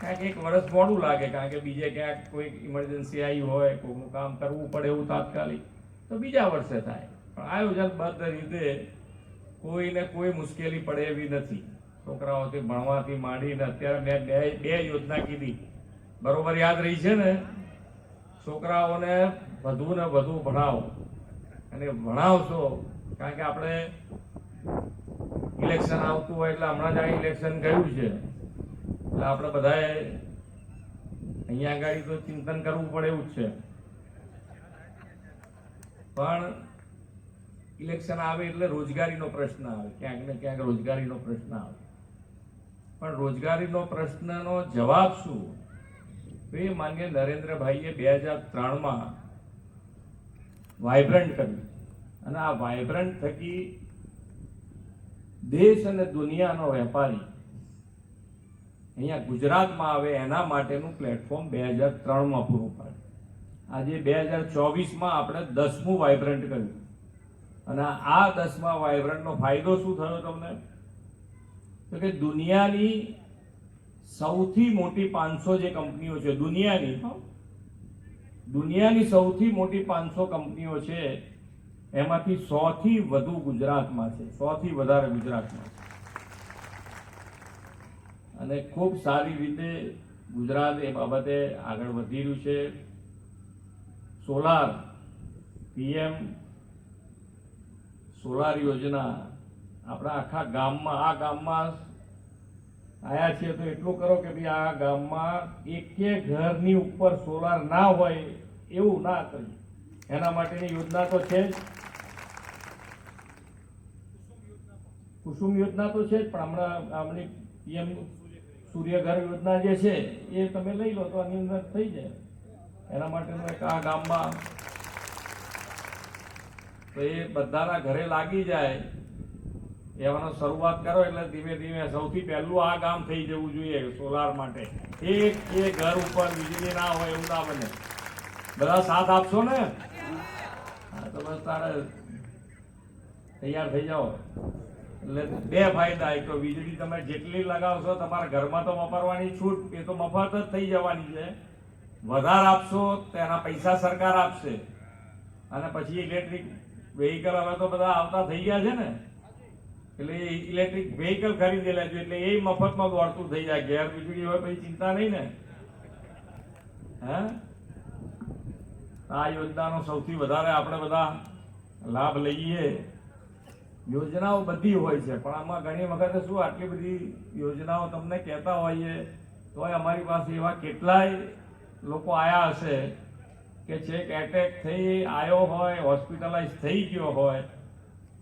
ક્યાંક એક વર્ષ મોડું લાગે કારણ કે બીજે ક્યાંક કોઈ ઇમરજન્સી આવી હોય, કોઈનું કામ કરવું પડે એવું તાત્કાલિક, તો બીજા વર્ષે થાય. પણ આયોજનબદ્ધ રીતે કોઈને કોઈ મુશ્કેલી પડે એવી નથી. છોકરાઓથી ભણવાથી માંડીને અત્યારે મેં બે બે યોજના કીધી. બરોબર યાદ રહી છે ને? છોકરાઓને વધુ ને વધુ ભણાવો. અને ભણાવશો, કારણ કે આપણે ઇલેક્શન આવતું હોય એટલે હમણાં જ આ ઇલેક્શન ગયું છે. એટલે આપણે બધાએ અહીંયા આગળ તો ચિંતન કરવું પડે એવું જ છે. પણ ઇલેક્શન આવે એટલે રોજગારીનો પ્રશ્ન આવે. ક્યાંક ને ક્યાંક રોજગારીનો પ્રશ્ન આવે. પણ રોજગારીનો પ્રશ્નનો જવાબ શું? એ માન્ય નરેન્દ્રભાઈએ બે હજાર ત્રણમાં વાઇબ્રન્ટ કર્યું. અને આ વાયબ્રન્ટ થકી દેશ અને દુનિયાનો વેપારી અહીંયા ગુજરાતમાં આવે એના માટેનું પ્લેટફોર્મ બે હજાર ત્રણમાં પૂરું પાડ્યું આજે બે હજાર ચોવીસમાં આપણે દસમું વાઇબ્રન્ટ કર્યું. અને આ દસમા વાઇબ્રન્ટનો ફાયદો શું થયો તમને? તો કે દુનિયાની સૌથી મોટી પાંચસો જે કંપનીઓ છે, દુનિયાની દુનિયાની સૌથી મોટી પાંચસો કંપનીઓ છે, એમાંથી સો થી વધુ ગુજરાતમાં છે સો થી વધારે ગુજરાતમાં છે. અને ખૂબ સારી રીતે ગુજરાત એ બાબતે આગળ વધી રહ્યું છે. સોલાર પીએમ સોલાર યોજના આપણા આખા ગામમાં, આ ગામમાં આવ્યા છીએ તો એટલું કરો કે ભાઈ આ ગામમાં એકે ઘરની ઉપર સોલાર ના હોય એવું ના કરીએ. એના માટેની યોજના તો છે જ. કુસુમ યોજના તો છે જ, પણ હમણાં આપણી પીએમ સૂર્યઘર યોજના જે છે, એ તમે લઈ લો તો આની અંદર થઈ જાય. એના માટેનું એક આ ગામમાં તો એ બધાના ઘરે લાગી જાય. એવાનો શરૂઆત કરો એટલે ધીમે ધીમે સૌથી પહેલું આ ગામ થઈ જવું જોઈએ સોલાર માટે. એક એ ઘર ઉપર વીજળી ના હોય એવું ના બને. બધા સાથ આપશો ને? હા, તો બસ તારે તૈયાર થઈ જાઓ. એટલે બે ફાયદા એક તો વીજળી તમે જેટલી લગાવશો, તમારા ઘરમાં તો વાપરવાની છૂટ, એ તો મફત જ થઈ જવાની છે. વધારે આપશો, તેના પૈસા સરકાર આપશે. અને પછી ઇલેક્ટ્રિક વેહિકલ હવે તો બધા આવતા થઈ ગયા છે ને. એટલે ઇલેક્ટ્રિક વેહિકલ ખરીદી લેજો, એટલે એ મફતમાં દોડતું થઈ જાય. ઘેર વીજળી હોય પછી ચિંતા નહીં ને. હે? આ યોજનાનો સૌથી વધારે આપણે બધા લાભ લઈએ. યોજનાઓ બધી હોય છે, પણ આમાં ઘણી વખતે શું આટલી બધી યોજનાઓ તમને કહેતા હોઈએ, તોય અમારી પાસે એવા કેટલાય લોકો આયા હશે કે છેક એટેક થઈ આવ્યો હોય હોસ્પિટલાઇઝ થઈ ગયો હોય,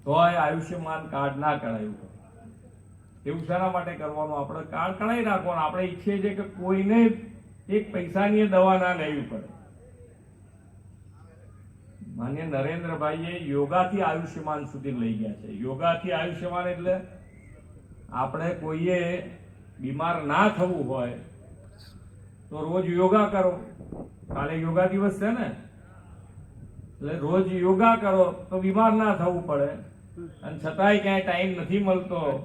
તોય આયુષ્યમાન કાર્ડ ના કરાયું. એવું શાના માટે કરવાનું આપણે કાર્ડ કઢાવી રાખવાનું આપણે ઈચ્છીએ છીએ કે કોઈને એક પૈસાની દવા ના લેવી પડે માન્ય નરેન્દ્રભાઈએ યોગાથી આયુષ્યમાન સુધી લઈ ગયા છે. યોગાથી આયુષ્યમાન એટલે આપણે કોઈએ બીમાર ના થવું હોય તો રોજ યોગા કરો. કાલે યોગા દિવસ છે ને? એટલે રોજ યોગા કરો તો બીમાર ના થવું પડે. અને છતાંય ક્યાંય ટાઈમ નથી મળતો.